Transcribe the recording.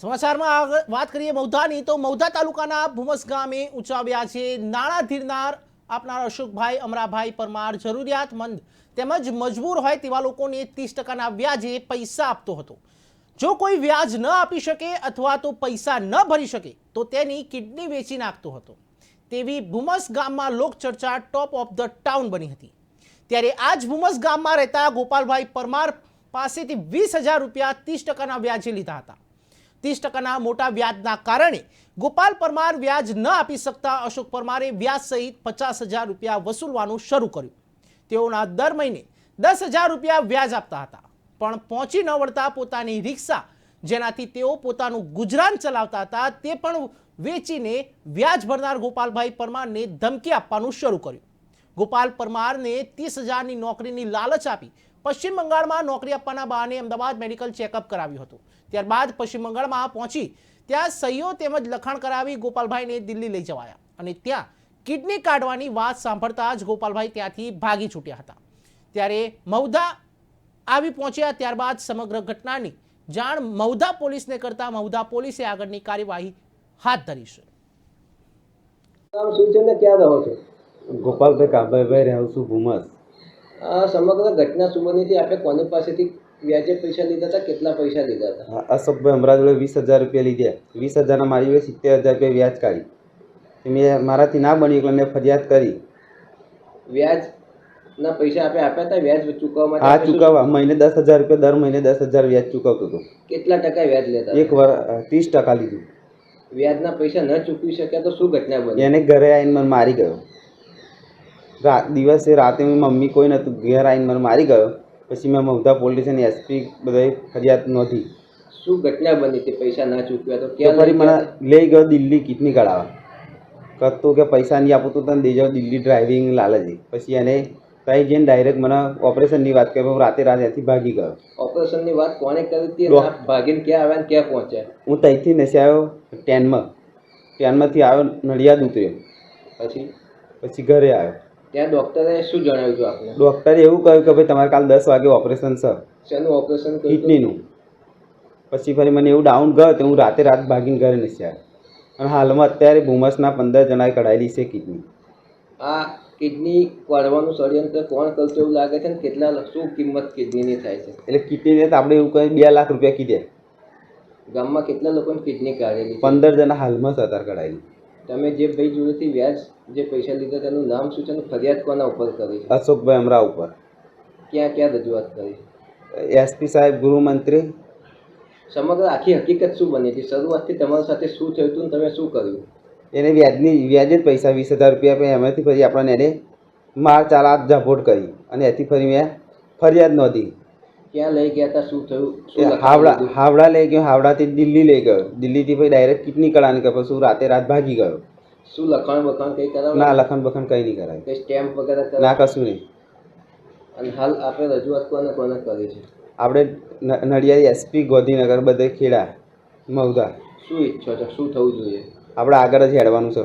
સમાચારમાં વાત કરીએ મૌધાની તો મૌધા તાલુકાના ભૂમસ ગામે ઉંચાવ્યા છે. નાણાં ધીરનાર આપનાર અશોકભાઈ, અમરાભાઈ પરમાર જરૂરિયાતમંદ તેમજ મજબૂર હોય તેવા લોકોને ત્રીસ ટકાના વ્યાજે પૈસા આપતો હતો. જો કોઈ વ્યાજ ન આપી શકે અથવા તો પૈસા ન ભરી શકે, તો તેની કિડની વેચી નાખતો હતો. તેવી ભૂમસ ગામમાં લોકચર્ચા ટોપ ઓફ ધ ટાઉન બની હતી. ત્યારે આ જ ભુમસ ગામમાં રહેતા ગોપાલભાઈ પરમાર પાસેથી વીસ હજાર રૂપિયા ત્રીસ ટકાના વ્યાજે લીધા હતા. ત્રીસ ટકાના મોટા વ્યાજના કારણે ગોપાલ પરમાર વ્યાજ ન આપી શકતા અશોક પરમારે વ્યાજ સહિત પચાસ હજાર રૂપિયા વસૂલવાનું શરૂ કર્યું. તેઓના દર મહિને દસ હજાર રૂપિયા વ્યાજ આપતા હતા. પણ પહોંચી ન વળતા પોતાની રિક્ષા, જેનાથી તેઓ પોતાનું ગુજરાન ચલાવતા હતા, તે પણ વેચીને વ્યાજ ભરનાર ગોપાલભાઈ પરમારને ધમકી આપવાનું શરૂ કર્યું. ગોપાલ પરમારને ત્રીસ હજારની નોકરીની લાલચ આપી પશ્ચિમ બંગાળમાં નોકરી આપવાના બહાને અમદાવાદ મેડિકલ ચેકઅપ કરાવ્યું હતું. ત્યારબાદ પશ્ચિમ બંગાળમાં પહોંચી ત્યાં સહીઓ તેમજ લખાણ કરાવી ગોપાલભાઈને દિલ્હી લઈ જવાયા અને ત્યાં કિડની કાઢવાની વાત સાંભળતા જ ગોપાલભાઈ ત્યાંથી ભાગી છૂટ્યા હતા. ત્યારે મૌધા આવી પહોંચ્યા ત્યારબાદ સમગ્ર ઘટનાની જાણ મૌધા પોલીસને કરતા મૌધા પોલીસે આગળની કાર્યવાહી હાથ ધરી છે. ગોપાલભાઈ કાબાભાઈ રહું છું ભૂમસ. આ સમગ્ર ઘટના સુમનીથી આપણે કોની પાસેથી વ્યાજે પૈસા લીધા હતા કેટલા પૈસા લીધા હતા? અશોકભાઈ હમણાં જોડે વીસ હજાર રૂપિયા લીધા. વીસ હજારના મારી જોડે સિત્તેર હજાર રૂપિયા વ્યાજ કાઢી. મેં મારાથી ના બન્યું એટલે મેં ફરિયાદ કરી. વ્યાજના પૈસા આપણે આપ્યા હતા વ્યાજ ચૂકવવા આ ચૂકવવા. મહિને દસ હજાર રૂપિયા દર મહિને દસ હજાર વ્યાજ ચૂકવતો હતો. કેટલા ટકા વ્યાજ લેતા એક વર ત્રીસ ટકા લીધું. વ્યાજના પૈસા ન ચૂકવી શક્યા તો શું ઘટના બની? એને ઘરે આવીને મને મારી ગયો. રાત દિવસે રાતે મેં મમ્મી કોઈ નહોતું ઘેર આવીને મને મારી ગયો. પછી મેં મમતા પોલીસ અને એસપી બધાએ ફરિયાદ નોંધી. શું ઘટના બની હતી પૈસા ના ચૂકવ્યા તો તો ક્યાં ફરી મને લઈ ગયો દિલ્હી કિડની કઢાવવા કરતો કે પૈસા નહીં આપું તો તને લઈ જાઓ દિલ્હી ડ્રાઇવિંગ લાલચી. પછી એને ત્યાં જઈને ડાયરેક્ટ મને ઓપરેશનની વાત કરી હું રાતે રાતે ત્યાંથી ભાગી ગયો. ઓપરેશનની વાત કોને કરી હતી ભાગીને ક્યાં આવ્યા ને ક્યાં પહોંચ્યા? હું ત્યાંથી નસી આવ્યો ટેનમાં ટેનમાંથી આવ્યો નડિયાદ ઉતર્યો. પછી? પછી ઘરે આવ્યો. ત્યાં ડોક્ટરે શું જણાવ્યું હતું આપણે ડૉક્ટરે એવું કહ્યું કે ભાઈ તમારે કાલ દસ વાગે ઓપરેશન છે. શેનું ઓપરેશન? કિડનીનું. પછી ફરી મને એવું ડાઉન ગયો તો હું રાતે રાત ભાગીને ઘરે નથી આવ્યો અને હાલમાં અત્યારે ભૂમસના પંદર જણાએ કઢાયેલી છે કિડની. આ કિડની કાઢવાનું ષડયંત્ર કોણ કરશે એવું લાગે છે ને કેટલા શું કિંમત કિડનીની થાય છે? એટલે કિડનીને તો આપણે એવું કહીએ બે લાખ રૂપિયા કીધે. ગામમાં કેટલા લોકોને કિડની કાઢેલી પંદર જણા હાલમાં સરકાર કઢાયેલી. તમે જે ભાઈ જોડેથી વ્યાજ જે પૈસા લીધા તેનું નામ શું છે અને ફરિયાદ કોના ઉપર કરી છે? અશોકભાઈ અમરા ઉપર. ક્યાં ક્યાં રજૂઆત કરી? એસપી સાહેબ ગૃહમંત્રી. સમગ્ર આખી હકીકત શું બની હતી? શરૂઆતથી તમારી સાથે શું થયું હતું તમે શું કર્યું? એને વ્યાજની વ્યાજે જ પૈસા વીસ હજાર રૂપિયા આપ્યા. એમાંથી ફરી આપણને એને માર ચાલ હાથ ઝાપોટ કરી. અને એથી ફરી મેં ફરિયાદ નહોતી ક્યાં લઈ ગયા હતા શું થયું શું હાવડા હાવડા લઈ ગયો હાવડાથી દિલ્હી લઈ ગયો. દિલ્હીથી પછી ડાયરેક્ટ કિડની કળાને પછી હું રાતે રાત ભાગી ગયો. શું લખાણ બખાણ કઈ ના લખાણ બખાણ કંઈ નહીં કરાય. કંઈ સ્ટેમ્પ વગેરે ના કશું નહીં. અને હાલ આપણે રજૂઆત કોને કોને કરી છે? આપણે નડિયાદ એસપી ગોધીનગર બધે ખેડા મૌદા શું ઈચ્છો છો? શું થવું જોઈએ? આપણે આગળ જ હેડવાનું છે.